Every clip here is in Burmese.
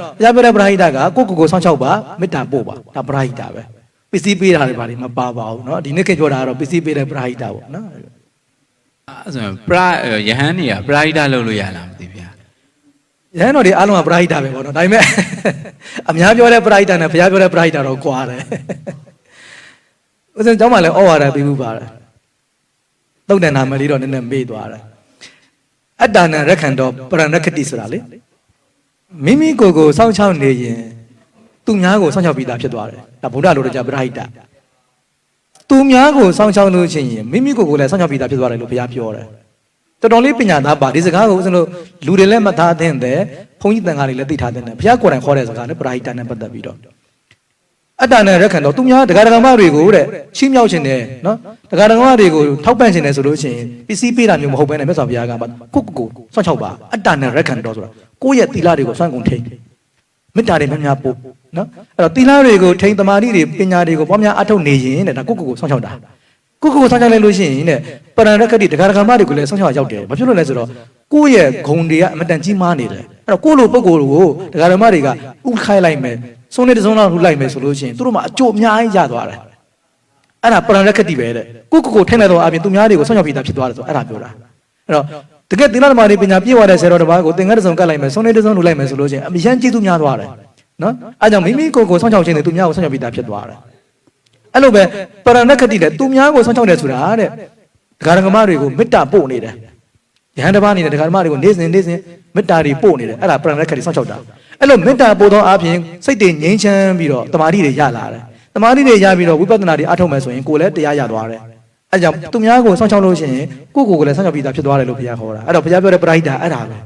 ဘုရားပြောတဲ့ပရာဟိတကကိုကိုကိုစောင့်ရှောက်ပါမေတ္တာပို့ပါဒါပရာဟိတပဲပစ္စည်းပေးတာတွေဘာတွေမပါပါဘူးเนาะဒီနေ့ခေတ်ပြောတာကတော့ပစ္စည်းပေးတဲ့ပရာဟိတပေါ့နော် အဲ့ဆိုရင်ပရယဟန်နေကပရာဟိတလုပ်လို့ရလားမသိဗျာ ရဟန်းတော်တွေအားလုံးကပရာဟိတပဲပေါ့နော်ဒါပေမဲ့အများပြောတဲ့ပရာဟိတနဲ့ဘုရားပြောတဲ့ပရာဟိတတော့ကွာတယ်ဥစဉ်ကျောင်းမှာလည်းဩဝါဒပေးမှုပါတယ်သုတ်တန်နာမလေးတော့နည်းနည်းမေ့သွားတယ်အတ္တနာရက္ခဏတော်ပရဏခတိဆိုတာလေ မိမိကိုယ်ကိုစောင့်ရှောက်နေရင်သူများကိုစောင့်ရှောက်ပြီးသားဖြစ်သွားတယ်ဒါဗုဒ္ဓလိုတော့ကြပရာဟိတသူများကိုစောင့်ရှောက်လို့ရှိရင်မိမိကိုယ်ကိုလည်းစောင့်ရှောက်ပြီးသားဖြစ်သွားတယ်လို့ဘုရားပြောတယ်တော်တော်လေးပညာသားပါဒီစကားကိုဦးဇင်းတို့လူတွေလည်းမသားသင့်တယ်ဘုန်းကြီးတန်ခါတွေလည်းသိထားသင့်တယ်ဘုရားကိုယ်တိုင်ခေါ်တဲ့စကားနဲ့ပရာဟိတနဲ့ပတ်သက်ပြီးတော့ အတ္တနဲ့ရက်ခံတော့သူများတရားဓမ္မတွေကိုတဲ့ချီးမြှောက်ခြင်းနဲ့နော်တရားဓမ္မတွေကိုထောက်ပံ့ခြင်းနဲ့ဆိုလို့ရှိရင်ပစ္စည်းပေးတာမျိုးမဟုတ်ဘဲနဲ့မြတ်စွာဘုရားကပါကိုကိုကိုစောင့်ချောက်ပါအတ္တနဲ့ရက်ခံတော့ဆိုတာကိုယ့်ရဲ့သီလတွေကိုစွန့်ကုန်ထိန်မေတ္တာတွေများများပို့နော်အဲ့တော့သီလတွေကိုထိန်သမာဓိတွေပညာတွေကိုပွားများအထောက်နေရင်တဲ့ဒါကိုကိုကိုစောင့်ချောက်တာကိုကိုကိုဆောင်းချလိုက်လို့ရှိရင်တဲ့ပရဏရခတိတရားဓမ္မတွေကိုလည်းဆောင်းချရောက်တယ်ဘာဖြစ်လို့လဲဆိုတော့ကိုယ့်ရဲ့ဂုံတွေကအမတန်ကြီးမားနေတယ်အဲ့တော့ကိုယ့်လိုပုံကိုယ်ကိုတရားဓမ္မတွေကဥခိုင်းလိုက်မယ် ဆုံးနေတစ်စုံလောက်လှူလိုက်မယ်ဆိုလို့ရှိရင်သူတို့မှအကျိုးအများကြီးရသွားတယ်အဲ့ဒါပရဏရခတိပဲတဲ့ကိုကိုကိုထိနေတော့အပြင်သူများတွေကိုဆောင်းချပြီးသားဖြစ်သွားတယ်ဆိုအဲ့ဒါပြောတာအဲ့တော့တကယ်သီလဓမ္မတွေပညာပြည့်ဝတဲ့ဆရာတော်တစ်ပါးကိုသင်္ကန်းတစ်စုံကတ်လိုက်မယ်ဆုံးနေတစ်စုံလှူလိုက်မယ်ဆိုလို့ရှိရင်အမြဲကျေးဇူးများသွားတယ်နော်အဲ့ကြောင့်မိမိကိုယ်ကိုဆောင်းချခြင်းနဲ့သူများကိုဆောင်းချပြီးသားဖြစ်သွားတယ်အဲ့လိုပဲပရဏခတိတဲ့သူများကိုဆောင်းချောက်တယ်ဆိုတာတဲ့ဒကာဒကမတွေကိုမေတ္တာပို့နေတယ်ယဟန်တစ်ပါးနေတဲ့ဒကာဒကမတွေကိုနေ့စဉ်နေ့စဉ်မေတ္တာတွေပို့နေတယ်အဲ့ဒါပရဏခတိဆောင်းချောက်တာ အဲ့လိုမေတ္တာပို့သောအပြင်စိတ်တွေငြိမ်းချမ်းပြီးတော့တမာတိတွေရလာတယ်တမာတိတွေရပြီးတော့ဝိပဿနာတွေအထောက်မဲ့ဆိုရင်ကိုယ်လည်းတရားရသွားတယ်အဲကြောင့်သူများကိုစောင့်ရှောက်လို့ရှိရင်ကိုကိုကိုလည်းစောင့်ရှောက်ပြီးသားဖြစ်သွားတယ်လို့ဘုရားခေါ်တာအဲ့တော့ဘုရားပြောတဲ့ပရိဒါအဲ့ဒါပဲ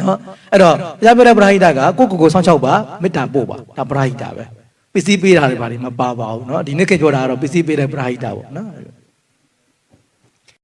နော်အဲ့တော့ဘုရားပြောတဲ့ပရိဒါကကိုကိုကိုစောင့်ရှောက်ပါမေတ္တာပို့ပါဒါပရိဒါပဲပစ္စည်းပေးတာတွေဘာတွေမပါပါဘူးနော်ဒီနေ့ခင်ပြောတာကတော့ပစ္စည်းပေးတဲ့ပရိဒါပေါ့နော်